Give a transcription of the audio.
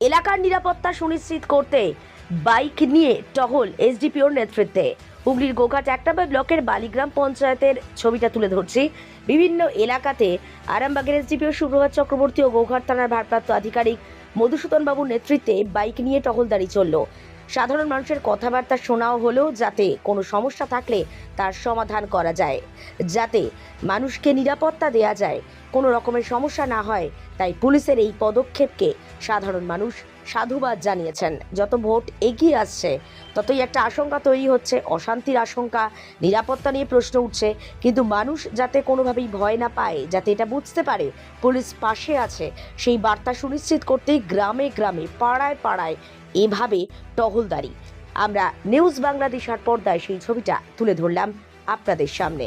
এলাকার নিরাপত্তা সুনিশ্চিত করতে বাইক নিয়ে টহল এসডিপিওর নেতৃত্বে। হুগলির গোঘাট এক নম্বর ব্লকের বালিগ্রাম পঞ্চায়েতের ছবিটা তুলে ধরছি। বিভিন্ন এলাকাতে আরামবাগের এসডিপিও সুপ্রভাত চক্রবর্তী ও গোঘাট থানার ভারপ্রাপ্ত আধিকারিক মধুসূদন বাবুর নেতৃত্বে বাইক নিয়ে টহলদারি চলল। সাধারণ মানুষের কথাবার্তা শোনাও হলেও যাতে কোনো সমস্যা থাকলে তার সমাধান করা যায়। যাতে মানুষকে নিরাপত্তা দেয়া যায়। কোনো রকমের সমস্যা না হয় তাই পুলিশের এই পদক্ষেপকে সাধারণ মানুষ সাধুবাদ জানিয়েছেন। যত ভোট এগিয়ে আসছে, ততই একটা আশঙ্কা তৈরি হচ্ছে, অশান্তির আশঙ্কা, নিরাপত্তা নিয়ে প্রশ্ন উঠছে। কিন্তু মানুষ যাতে কোনোভাবেই ভয় না পায়, যাতে এটা বুঝতে পারে পুলিশ পাশে আছে, সেই বার্তা সুনিশ্চিত করতেই গ্রামে গ্রামে, পাড়ায় পাড়ায় এভাবে টহলদারি। আমরা নিউজ বাংলাদেশের পর্দায় সেই ছবিটা তুলে ধরলাম আপনাদের সামনে।